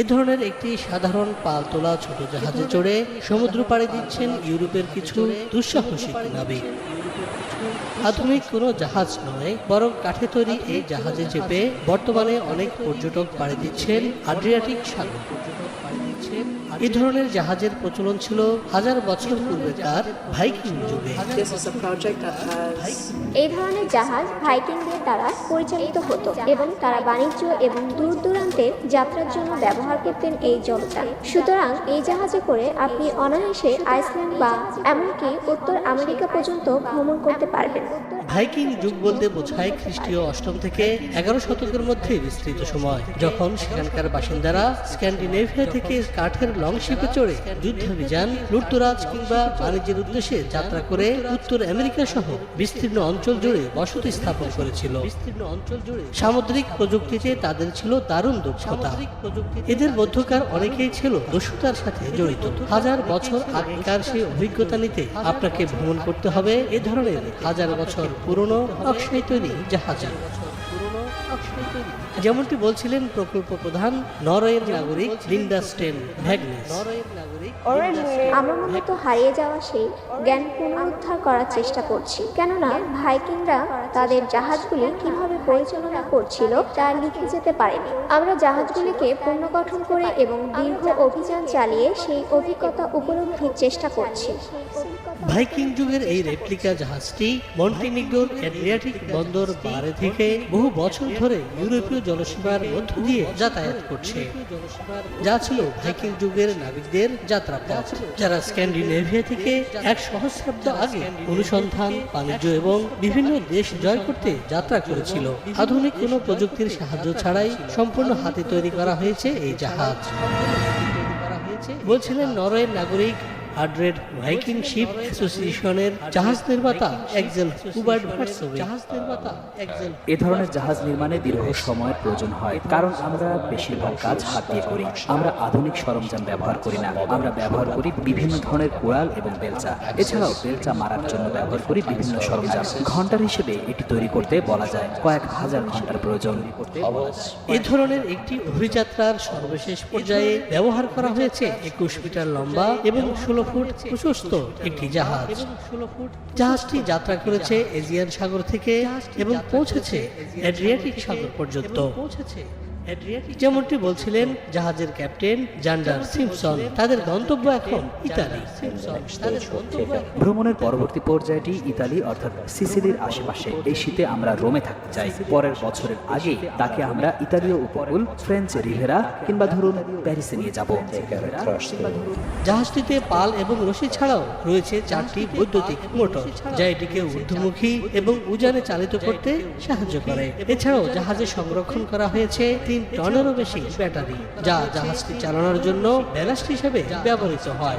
এ ধরনের একটি সাধারণ পালতোলা ছোট জাহাজে চড়ে সমুদ্র পাড়ি দিচ্ছেন ইউরোপের কিছু দুঃসাহসিক নাবিক। আধুনিক কোনো জাহাজ নয় বরং কাঠে তৈরি এই জাহাজে চেপে বর্তমানে অনেক পর্যটক পাড়ি দিচ্ছেন আড্রিয়াটিক সাগর। এই ধরনের জাহাজের প্রচলন ছিল হাজার বছর পূর্বেকার ভাইকিং যুগে। এই ধরনের জাহাজ ভাইকিংদের দ্বারা পরিচালিত হতো এবং তারা বাণিজ্য এবং দূর দূরান্তের যাত্রার জন্য ব্যবহার করতেন এই জলযান সুতরাং এই জাহাজে করে আপনি অনায়াসে আইসল্যান্ড বা এমনকি উত্তর আমেরিকা পর্যন্ত ভ্রমণ করতে পারবেন ভাইকিং যুগ বলতে বোঝায় খ্রিস্টীয় অষ্টম থেকে এগারো শতকের মধ্যে বিস্তৃত সময়, যখন সেখানকার বাসিন্দারা স্ক্যান্ডিনেভিয়া থেকে কাঠের লং শিপে চড়ে যুদ্ধাভিযান, লুটতরাজ কিংবা বাণিজ্যের উদ্দেশ্যে যাত্রা করে উত্তর আমেরিকা সহ বিস্তীর্ণ অঞ্চল জুড়ে বসতি স্থাপন করেছিল। বিস্তীর্ণ অঞ্চল জুড়ে সামুদ্রিক প্রযুক্তিতে তাদের ছিল দারুণ দক্ষতা। এদের মধ্যকার অনেকেই ছিল দস্যুতার সাথে জড়িত। হাজার বছর আগেকার সেই অভিজ্ঞতা নিতে আপনাকে ভ্রমণ করতে হবে এ ধরনের হাজার বছর পুরনো অক্ষয় তৈরি জাহাজে। যেমনটি বলছিলেন প্রকল্প প্রধান নরওয়ের নাগরিক লিন্ডা স্টেন ভ্যাগনেস। আমরা মূলত হারিয়ে যাওয়া সেই জ্ঞান পুনরুদ্ধার করার চেষ্টা করছি। কেননা ভাইকিংরা তাদের জাহাজগুলি কীভাবে পরিচালনা করছিল তা লিখে যেতে পারেনি। আমরা জাহাজগুলিকে পুনর্গঠন করে এবং দীর্ঘ অভিযান চালিয়ে সেই অভিজ্ঞতা উপলব্ধির চেষ্টা করছি। ভাইকিং যুগের এই রেপ্লিকা জাহাজটি মন্টিনিগ্রোর অ্যাড্রিয়াটিক বন্দর বারে থেকে বহু বছর ধরে ইউরোপীয় জলসীমার মধ্য দিয়ে যাতায়াত করছে। যা ছিল ভাইকিং যুগের নাবিকদের যাত্রাপথ। যারা স্ক্যান্ডিনেভিয়া থেকে এক সহস্রাব্দ আগে অনুসন্ধান, বাণিজ্য এবং বিভিন্ন দেশ জয় করতে যাত্রা করেছিল। আধুনিক কোনো প্রযুক্তির সাহায্য ছাড়াই সম্পূর্ণ হাতে তৈরি করা হয়েছে এই জাহাজ। বলছিলেন নরওয়ের নাগরিক হার্ড্রেড ভাইকিং শিপ অ্যাসোসিয়েশনের জাহাজ নির্মাতা একজেল হুবার্ট ভার্সোভে। জাহাজ নির্মাতা একজেল এ ধরনের জাহাজ নির্মাণে দীর্ঘ সময়ের প্রয়োজন হয় কারণ আমরা বেশিরভাগ কাজ হাত দিয়ে করি। আমরা আধুনিক সরঞ্জাম ব্যবহার করি না। আমরা ব্যবহার করি বিভিন্ন ধরনের কোড়াল এবং বেলচা। এছাড়াও বেলচা মারার জন্য ব্যবহার করি বিভিন্ন সরঞ্জাম। ঘণ্টার হিসেবে এটি তৈরি করতে বলা যায় কয়েক হাজার ঘণ্টার প্রয়োজন। এ ধরনের একটি অভিযাত্রার সর্বশেষ পর্যায়ে ব্যবহার করা হয়েছে একুশ মিটার লম্বা এবং ষোলো ফুট প্রশস্ত একটি জাহাজ। জাহাজটি যাত্রা করেছে এজিয়ান সাগর থেকে এবং পৌঁছেছে অ্যাড্রিয়াটিক সাগর পর্যন্ত। পৌঁছেছে যেমনটি বলছিলেন জাহাজের ক্যাপ্টেন জান্ডার সিমসন তাদের গন্তব্য এখন ইতালি। সিমসন তাদের গন্তব্য ভ্রমণের পরবর্তী পর্যায়টি ইতালি অর্থাৎ সিসিলির আশেপাশে। এই শীতে আমরা রোমে থাকতে চাই। পরের বছরের আগে তাকে আমরা ইতালীয় উপকূল ফ্রেঞ্চ রিভেরা কিংবা ধরুন প্যারিসে নিয়ে যাব। জাহাজটিতে পাল এবং রশি ছাড়াও রয়েছে চারটি বৈদ্যুতিক মোটর যা এটিকে ঊর্ধ্বমুখী এবং উজানে চালিত করতে সাহায্য করে। এছাড়াও জাহাজে সংরক্ষণ করা হয়েছে তিন টনেরও বেশি ব্যাটারি যা জাহাজটি চালানোর জন্য ব্যালাস্ট হিসেবে ব্যবহৃত হয়।